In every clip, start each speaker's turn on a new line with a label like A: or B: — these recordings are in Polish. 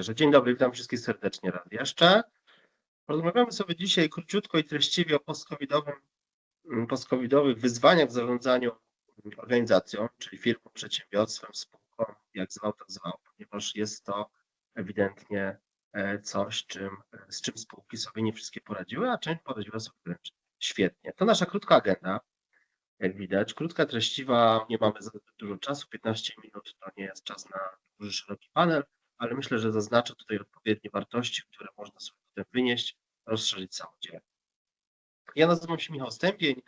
A: cieszę. Dzień dobry, witam wszystkich serdecznie raz jeszcze. Porozmawiamy sobie dzisiaj króciutko i treściwie o post-covidowym, mm, post-covidowych wyzwaniach w zarządzaniu organizacją, czyli firmą, przedsiębiorstwem, spółką, jak zwał, tak zwał, ponieważ jest to ewidentnie e, coś, czym, z czym spółki sobie nie wszystkie poradziły, a część poradziła sobie wręcz świetnie. To nasza krótka agenda, jak widać. Krótka, treściwa, nie mamy za dużo czasu, 15 minut to nie jest czas na duży, szeroki panel, ale myślę, że zaznaczę tutaj odpowiednie wartości, które można sobie potem wynieść, rozszerzyć samodzielnie. Ja nazywam się Michał Stępień.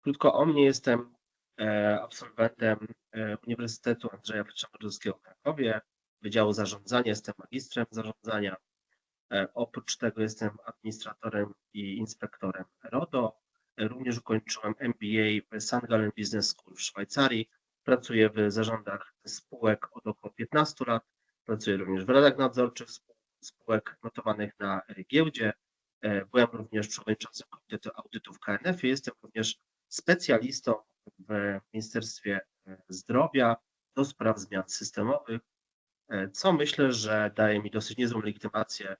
A: Krótko o mnie jestem e, absolwentem e, Uniwersytetu Andrzeja Wyczerpowskiego w Krakowie, Wydziału Zarządzania, jestem magistrem zarządzania. E, oprócz tego jestem administratorem i inspektorem RODO. Również ukończyłem MBA w St. Gallen Business School w Szwajcarii. Pracuję w zarządach spółek od około 15 lat. Pracuję również w radach nadzorczych spółek notowanych na giełdzie. E, byłem również przewodniczącym Komitetu Audytów KNF i jestem również specjalistą w Ministerstwie Zdrowia do spraw zmian systemowych, e, co myślę, że daje mi dosyć niezłą legitymację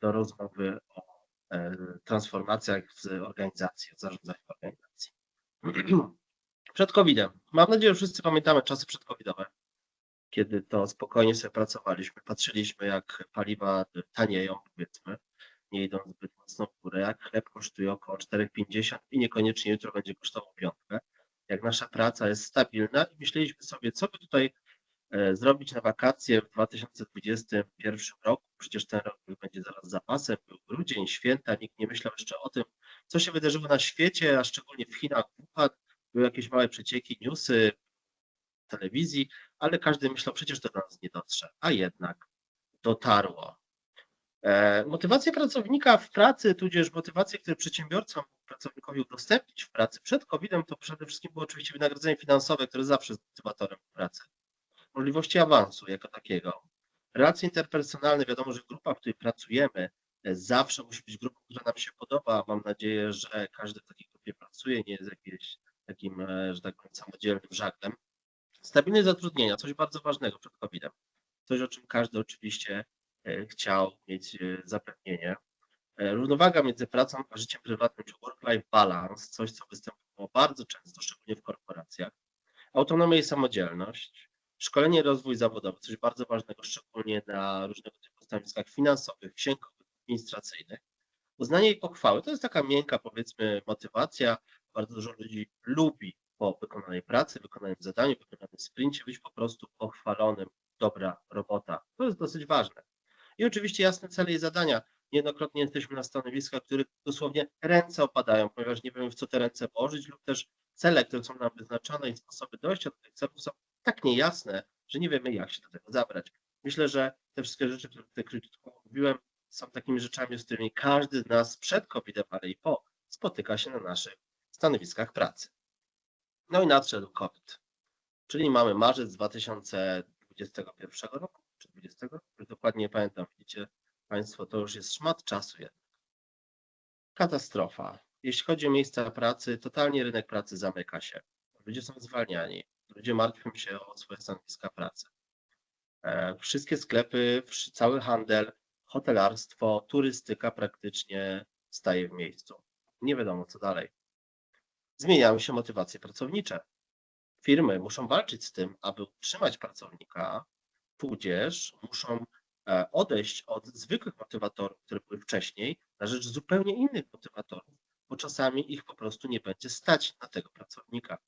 A: do rozmowy o E, transformacjach w organizacji, w zarządzaniu organizacji. Przed COVID-em. Mam nadzieję, że wszyscy pamiętamy czasy przedcovidowe, kiedy to spokojnie sobie pracowaliśmy, patrzyliśmy jak paliwa tanieją, powiedzmy, nie idą zbyt mocno w górę, jak chleb kosztuje około 4,50 i niekoniecznie jutro będzie kosztował piątkę, jak nasza praca jest stabilna i myśleliśmy sobie, co by tutaj E, zrobić na wakacje w 2021 roku. Przecież ten rok będzie zaraz zapasem, był grudzień, święta, nikt nie myślał jeszcze o tym, co się wydarzyło na świecie, a szczególnie w Chinach, Wuhan. Były jakieś małe przecieki, newsy, telewizji, ale każdy myślał, przecież do nas nie dotrze, a jednak dotarło. E, motywacje pracownika w pracy, tudzież motywacje, które przedsiębiorca mógł pracownikowi udostępnić w pracy przed COVID-em, to przede wszystkim było oczywiście wynagrodzenie finansowe, które zawsze jest motywatorem pracy możliwości awansu jako takiego. Relacje interpersonalne, wiadomo, że grupa, w której pracujemy, e, zawsze musi być grupą, która nam się podoba. Mam nadzieję, że każdy w takiej grupie pracuje, nie jest jakimś takim, e, że tak powiem, samodzielnym żaglem. Stabilność zatrudnienia, coś bardzo ważnego przed COVID-em. Coś, o czym każdy oczywiście e, chciał mieć zapewnienie. Równowaga między pracą a życiem prywatnym, czy work-life balance, coś, co występowało bardzo często, szczególnie w korporacjach. Autonomia i samodzielność, Szkolenie i rozwój zawodowy, coś bardzo ważnego, szczególnie na różnego typu stanowiskach finansowych, księgowych, administracyjnych. Uznanie i pochwały to jest taka miękka, powiedzmy, motywacja. Bardzo dużo ludzi lubi po wykonanej pracy, wykonanym zadaniu, wykonanym sprincie być po prostu pochwalonym. Dobra robota. To jest dosyć ważne. I oczywiście jasne cele i zadania. Niejednokrotnie jesteśmy na stanowiskach, których dosłownie ręce opadają, ponieważ nie wiemy, w co te ręce włożyć, lub też cele, które są nam wyznaczone i sposoby dojścia do tych celów są tak niejasne, że nie wiemy, jak się do tego zabrać. Myślę, że te wszystkie rzeczy, które tutaj krótko mówiłem, są takimi rzeczami, z którymi każdy z nas przed COVID-em, ale i po, spotyka się na naszych stanowiskach pracy. No i nadszedł COVID, czyli mamy marzec 2021 roku, czy 20, już dokładnie nie pamiętam, widzicie Państwo, to już jest szmat czasu jednak. Katastrofa. Jeśli chodzi o miejsca pracy, totalnie rynek pracy zamyka się. Ludzie są zwalniani ludzie martwią się o swoje stanowiska pracy. E, wszystkie sklepy, cały handel, hotelarstwo, turystyka praktycznie staje w miejscu. Nie wiadomo co dalej. Zmieniają się motywacje pracownicze. Firmy muszą walczyć z tym, aby utrzymać pracownika, tudzież muszą e, odejść od zwykłych motywatorów, które były wcześniej, na rzecz zupełnie innych motywatorów, bo czasami ich po prostu nie będzie stać na tego pracownika.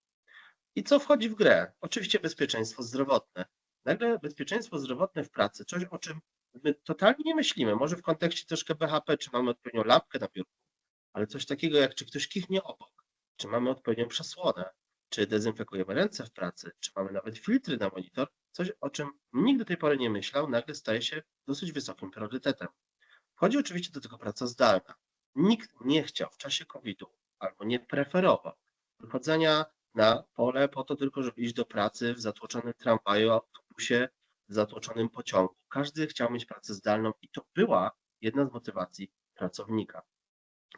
A: I co wchodzi w grę? Oczywiście bezpieczeństwo zdrowotne. Nagle bezpieczeństwo zdrowotne w pracy, coś o czym my totalnie nie myślimy. Może w kontekście troszkę BHP, czy mamy odpowiednią lampkę na biurku, ale coś takiego jak czy ktoś kichnie obok, czy mamy odpowiednią przesłonę, czy dezynfekujemy ręce w pracy, czy mamy nawet filtry na monitor, coś o czym nikt do tej pory nie myślał, nagle staje się dosyć wysokim priorytetem. Wchodzi oczywiście do tego praca zdalna. Nikt nie chciał w czasie COVID-u albo nie preferował wychodzenia na pole po to tylko, żeby iść do pracy w zatłoczonym tramwaju, autobusie, w zatłoczonym pociągu. Każdy chciał mieć pracę zdalną i to była jedna z motywacji pracownika.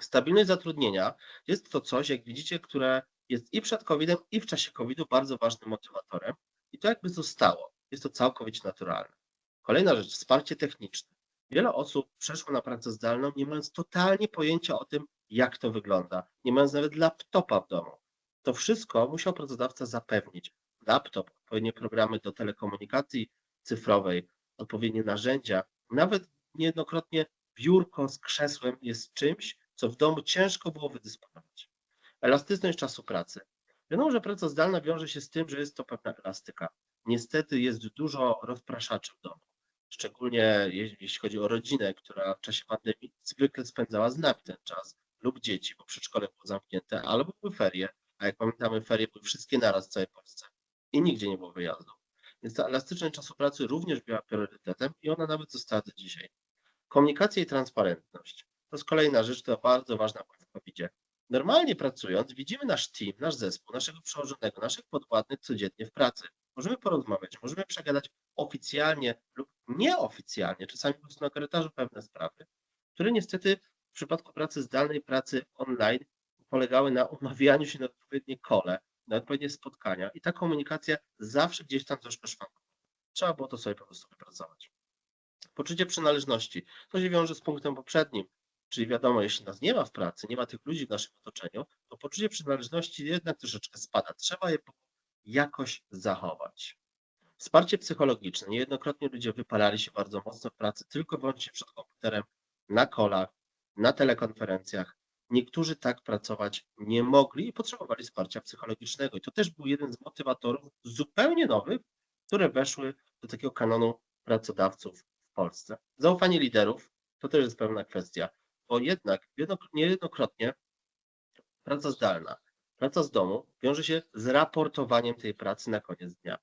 A: Stabilność zatrudnienia jest to coś, jak widzicie, które jest i przed COVID-em, i w czasie COVID-u bardzo ważnym motywatorem i to jakby zostało. Jest to całkowicie naturalne. Kolejna rzecz, wsparcie techniczne. Wiele osób przeszło na pracę zdalną, nie mając totalnie pojęcia o tym, jak to wygląda, nie mając nawet laptopa w domu. To wszystko musiał pracodawca zapewnić. Laptop, odpowiednie programy do telekomunikacji cyfrowej, odpowiednie narzędzia, nawet niejednokrotnie biurko z krzesłem jest czymś, co w domu ciężko było wydysponować. Elastyczność czasu pracy. Wiadomo, że praca zdalna wiąże się z tym, że jest to pewna elastyka. Niestety jest dużo rozpraszaczy w domu, szczególnie jeśli chodzi o rodzinę, która w czasie pandemii zwykle spędzała z nami ten czas, lub dzieci, bo przedszkole było zamknięte, albo były ferie, a jak pamiętamy, ferie były wszystkie naraz w całej Polsce i nigdzie nie było wyjazdu. Więc ta elastyczność czasu pracy również była priorytetem i ona nawet została do dzisiaj. Komunikacja i transparentność. To jest kolejna rzecz, która bardzo ważna w covid -zie. Normalnie pracując, widzimy nasz team, nasz zespół, naszego przełożonego, naszych podwładnych codziennie w pracy. Możemy porozmawiać, możemy przegadać oficjalnie lub nieoficjalnie, czasami po prostu na korytarzu pewne sprawy, które niestety w przypadku pracy zdalnej, pracy online polegały na umawianiu się na odpowiednie kole, na odpowiednie spotkania i ta komunikacja zawsze gdzieś tam troszkę szwankowała. Trzeba było to sobie po prostu wypracować. Poczucie przynależności. To się wiąże z punktem poprzednim, czyli wiadomo, jeśli nas nie ma w pracy, nie ma tych ludzi w naszym otoczeniu, to poczucie przynależności jednak troszeczkę spada. Trzeba je jakoś zachować. Wsparcie psychologiczne. Niejednokrotnie ludzie wypalali się bardzo mocno w pracy tylko wyłącznie przed komputerem, na kolach, na telekonferencjach. Niektórzy tak pracować nie mogli i potrzebowali wsparcia psychologicznego. I to też był jeden z motywatorów zupełnie nowych, które weszły do takiego kanonu pracodawców w Polsce. Zaufanie liderów to też jest pewna kwestia, bo jednak niejednokrotnie praca zdalna, praca z domu wiąże się z raportowaniem tej pracy na koniec dnia.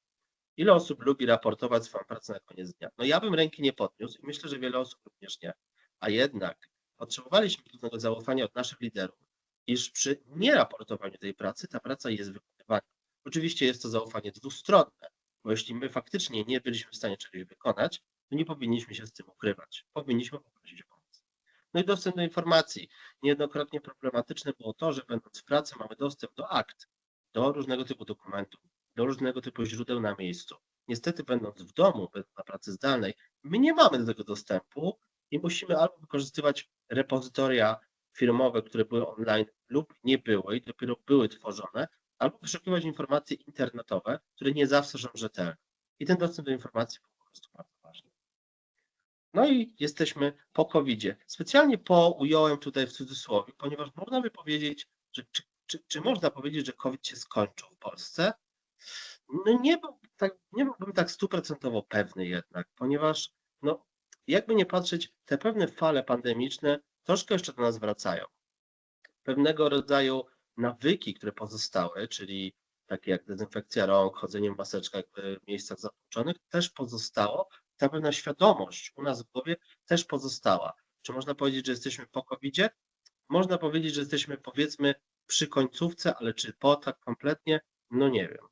A: Ile osób lubi raportować swoją pracę na koniec dnia? No ja bym ręki nie podniósł i myślę, że wiele osób również nie. A jednak potrzebowaliśmy pewnego zaufania od naszych liderów, iż przy nieraportowaniu tej pracy ta praca jest wykonywana. Oczywiście jest to zaufanie dwustronne, bo jeśli my faktycznie nie byliśmy w stanie czegoś wykonać, to nie powinniśmy się z tym ukrywać. Powinniśmy poprosić o. No i dostęp do informacji. Niejednokrotnie problematyczne było to, że będąc w pracy mamy dostęp do akt, do różnego typu dokumentów, do różnego typu źródeł na miejscu. Niestety, będąc w domu, na pracy zdalnej, my nie mamy do tego dostępu i musimy albo wykorzystywać repozytoria firmowe, które były online lub nie były i dopiero były tworzone, albo wyszukiwać informacje internetowe, które nie zawsze są rzetelne. I ten dostęp do informacji był po prostu bardzo ważny. No i jesteśmy po covid -zie. Specjalnie po ująłem tutaj w cudzysłowie, ponieważ można by powiedzieć, że czy, czy, czy można powiedzieć, że COVID się skończył w Polsce? No nie, był tak, nie byłbym tak stuprocentowo pewny jednak, ponieważ no, jakby nie patrzeć, te pewne fale pandemiczne troszkę jeszcze do nas wracają. Pewnego rodzaju nawyki, które pozostały, czyli takie jak dezynfekcja rąk, chodzenie w maseczkach w miejscach zatłoczonych, też pozostało. Ta pewna świadomość u nas w głowie też pozostała. Czy można powiedzieć, że jesteśmy po covid -zie? Można powiedzieć, że jesteśmy powiedzmy przy końcówce, ale czy po tak kompletnie? No nie wiem.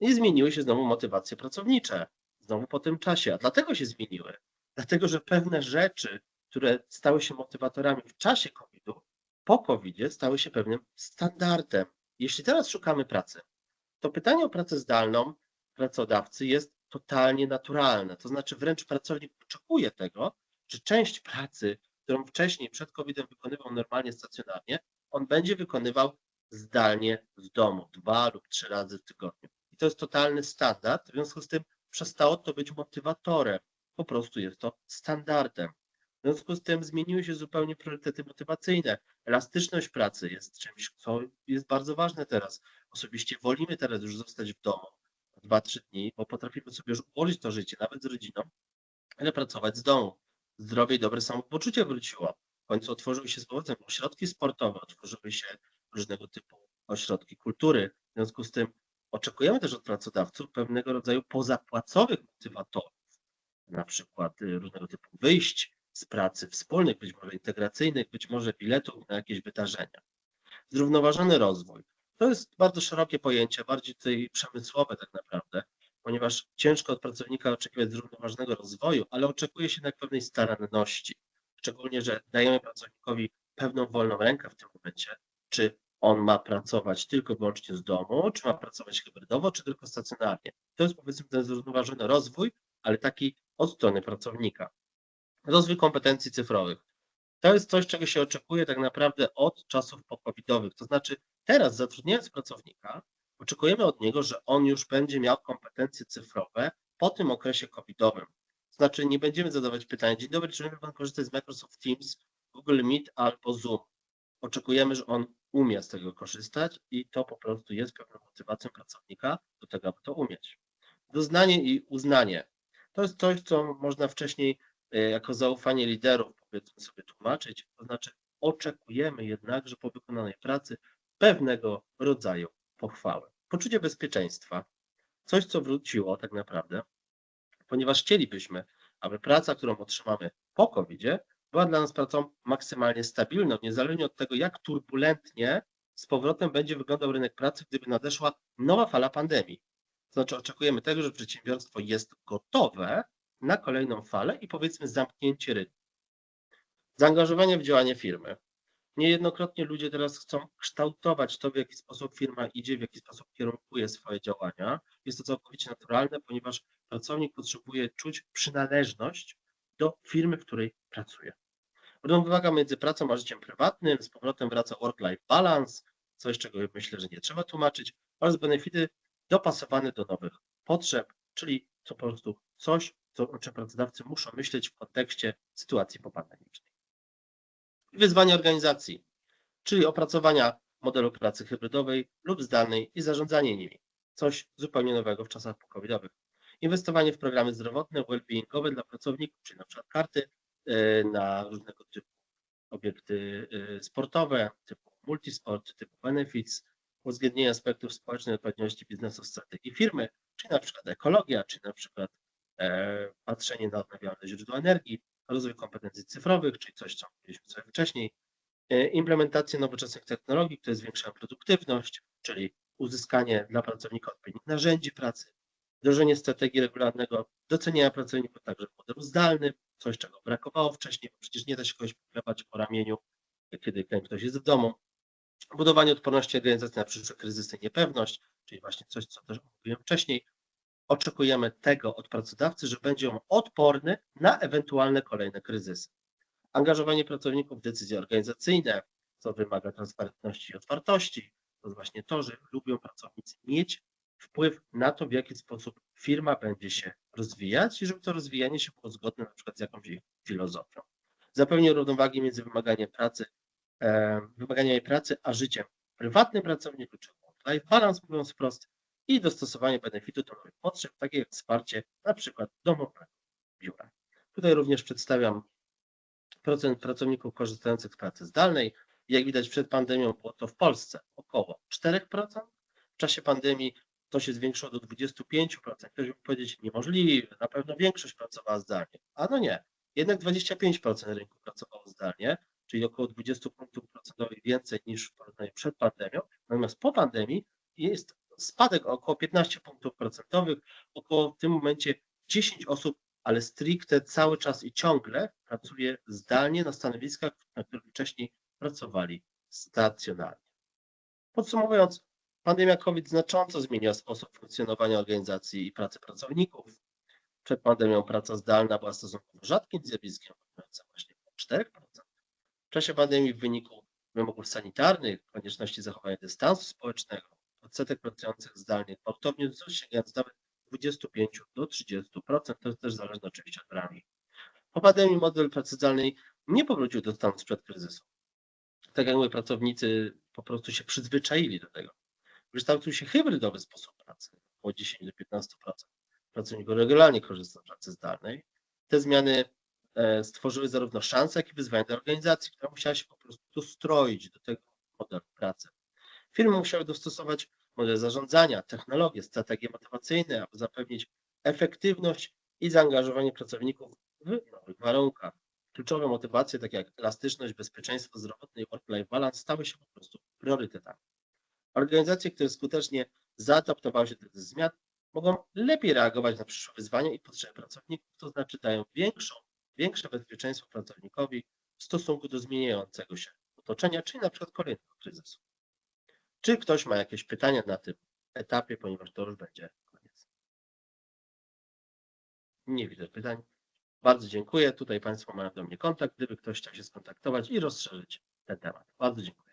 A: I zmieniły się znowu motywacje pracownicze, znowu po tym czasie. A dlatego się zmieniły. Dlatego, że pewne rzeczy, które stały się motywatorami w czasie COVID-u, po covid stały się pewnym standardem. Jeśli teraz szukamy pracy, to pytanie o pracę zdalną pracodawcy jest totalnie naturalne. To znaczy wręcz pracownik oczekuje tego, że część pracy, którą wcześniej przed COVID-em wykonywał normalnie stacjonarnie, on będzie wykonywał zdalnie z domu dwa lub trzy razy w tygodniu. I to jest totalny standard, w związku z tym przestało to być motywatorem. Po prostu jest to standardem. W związku z tym zmieniły się zupełnie priorytety motywacyjne. Elastyczność pracy jest czymś, co jest bardzo ważne teraz. Osobiście wolimy teraz już zostać w domu 2-3 dni, bo potrafimy sobie już ułożyć to życie, nawet z rodziną, ale pracować z domu. Zdrowie i dobre samopoczucie wróciło. W końcu otworzyły się z powrotem ośrodki sportowe, otworzyły się różnego typu ośrodki kultury. W związku z tym oczekujemy też od pracodawców pewnego rodzaju pozapłacowych motywatorów, na przykład y, różnego typu wyjść z pracy wspólnych, być może integracyjnych, być może biletów na jakieś wydarzenia. Zrównoważony rozwój. To jest bardzo szerokie pojęcie, bardziej tutaj przemysłowe tak naprawdę, ponieważ ciężko od pracownika oczekiwać zrównoważonego rozwoju, ale oczekuje się na pewnej staranności. Szczególnie, że dajemy pracownikowi pewną wolną rękę w tym momencie, czy on ma pracować tylko wyłącznie z domu, czy ma pracować hybrydowo, czy tylko stacjonarnie. To jest powiedzmy ten zrównoważony rozwój, ale taki od strony pracownika. Rozwój kompetencji cyfrowych. To jest coś, czego się oczekuje tak naprawdę od czasów pokowidowych. To znaczy, teraz zatrudniając pracownika, oczekujemy od niego, że on już będzie miał kompetencje cyfrowe po tym okresie covidowym. Znaczy, nie będziemy zadawać pytania, dzień dobry, czy Pan korzystać z Microsoft Teams, Google Meet albo Zoom. Oczekujemy, że on umie z tego korzystać i to po prostu jest pewną motywacją pracownika do tego, aby to umieć. Doznanie i uznanie. To jest coś, co można wcześniej e, jako zaufanie liderów, powiedzmy sobie, tłumaczyć. To znaczy, oczekujemy jednakże po wykonanej pracy pewnego rodzaju pochwały. Poczucie bezpieczeństwa. Coś, co wróciło tak naprawdę, ponieważ chcielibyśmy, aby praca, którą otrzymamy po covid była dla nas pracą maksymalnie stabilną, niezależnie od tego, jak turbulentnie z powrotem będzie wyglądał rynek pracy, gdyby nadeszła nowa fala pandemii. To znaczy oczekujemy tego, że przedsiębiorstwo jest gotowe na kolejną falę i powiedzmy zamknięcie rynku. Zaangażowanie w działanie firmy. Niejednokrotnie ludzie teraz chcą kształtować to, w jaki sposób firma idzie, w jaki sposób kierunkuje swoje działania. Jest to całkowicie naturalne, ponieważ pracownik potrzebuje czuć przynależność do firmy, w której pracuje. Równowaga między pracą a życiem prywatnym, z powrotem wraca work-life balance, coś, czego myślę, że nie trzeba tłumaczyć, oraz benefity dopasowane do nowych potrzeb, czyli to po prostu coś, co, o czym pracodawcy muszą myśleć w kontekście sytuacji popandemicznej. Wyzwanie organizacji, czyli opracowania modelu pracy hybrydowej lub zdalnej i zarządzanie nimi. Coś zupełnie nowego w czasach pokowidowych. Inwestowanie w programy zdrowotne, well-beingowe dla pracowników, czyli na przykład karty e, na różnego typu obiekty e, sportowe, typu multisport, typu benefits, uwzględnienie aspektów społecznej odpowiedzialności biznesu, strategii firmy, czyli na przykład ekologia, czy na przykład e, patrzenie na odnawialne źródła energii, rozwój kompetencji cyfrowych, czyli coś, co mówiliśmy sobie wcześniej, implementacja nowoczesnych technologii, które zwiększają produktywność, czyli uzyskanie dla pracownika odpowiednich narzędzi pracy, wdrożenie strategii regularnego doceniania pracowników także w modelu zdalnym, coś czego brakowało wcześniej, bo przecież nie da się kogoś poklepać po ramieniu, kiedy ktoś jest w domu. Budowanie odporności organizacji na przyszłe kryzysy i niepewność, czyli właśnie coś, co też mówiłem wcześniej. Oczekujemy tego od pracodawcy, że będzie on odporny na ewentualne kolejne kryzysy. Angażowanie pracowników w decyzje organizacyjne, co wymaga transparentności i otwartości, to właśnie to, że lubią pracownicy mieć wpływ na to, w jaki sposób firma będzie się rozwijać i żeby to rozwijanie się było zgodne na przykład z jakąś filozofią. Zapewnienie równowagi między wymaganiem pracy, e, wymaganiami pracy, a życiem prywatnym pracowników, czy life balance mówiąc wprost, i dostosowanie benefitu do nowych potrzeb, takie jak wsparcie na przykład domowego biura. Tutaj również przedstawiam procent pracowników korzystających z pracy zdalnej. Jak widać przed pandemią było to w Polsce około 4%. W czasie pandemii to się zwiększyło do 25%. Ktoś mógł powiedzieć niemożliwe, na pewno większość pracowała zdalnie. A no nie, jednak 25% rynku pracowało zdalnie, czyli około 20 punktów procentowych więcej niż w porównaniu przed pandemią. Natomiast po pandemii jest spadek około 15 punktów procentowych, około w tym momencie 10 osób, ale stricte cały czas i ciągle pracuje zdalnie na stanowiskach, na których wcześniej pracowali stacjonarnie. Podsumowując, Pandemia COVID znacząco zmieniła sposób funkcjonowania organizacji i pracy pracowników. Przed pandemią praca zdalna była stosunkowo rzadkim zjawiskiem, wynoszącym właśnie 4%. W czasie pandemii w wyniku wymogów sanitarnych, konieczności zachowania dystansu społecznego, odsetek pracujących zdalnie gwałtownie wzrósł, sięgając nawet 25 do 30%. To jest też zależne oczywiście od branży. Po pandemii model pracy zdalnej nie powrócił do stanu sprzed kryzysu. Tak jak mówię, pracownicy po prostu się przyzwyczaili do tego kształcił się hybrydowy sposób pracy, około 10 do 15% pracowników regularnie korzysta z pracy zdalnej. Te zmiany e, stworzyły zarówno szanse, jak i wyzwania dla organizacji, która musiała się po prostu dostroić do tego modelu pracy. Firmy musiały dostosować model zarządzania, technologie, strategie motywacyjne, aby zapewnić efektywność i zaangażowanie pracowników w nowych warunkach. Kluczowe motywacje, takie jak elastyczność, bezpieczeństwo zdrowotne i work-life balance, stały się po prostu priorytetami. Organizacje, które skutecznie zaadaptowały się do tych zmian, mogą lepiej reagować na przyszłe wyzwania i potrzeby pracowników, to znaczy dają większą, większe bezpieczeństwo pracownikowi w stosunku do zmieniającego się otoczenia, czyli na przykład kolejnego kryzysu. Czy ktoś ma jakieś pytania na tym etapie, ponieważ to już będzie koniec? Nie widzę pytań. Bardzo dziękuję. Tutaj Państwo mają do mnie kontakt, gdyby ktoś chciał się skontaktować i rozszerzyć ten temat. Bardzo dziękuję.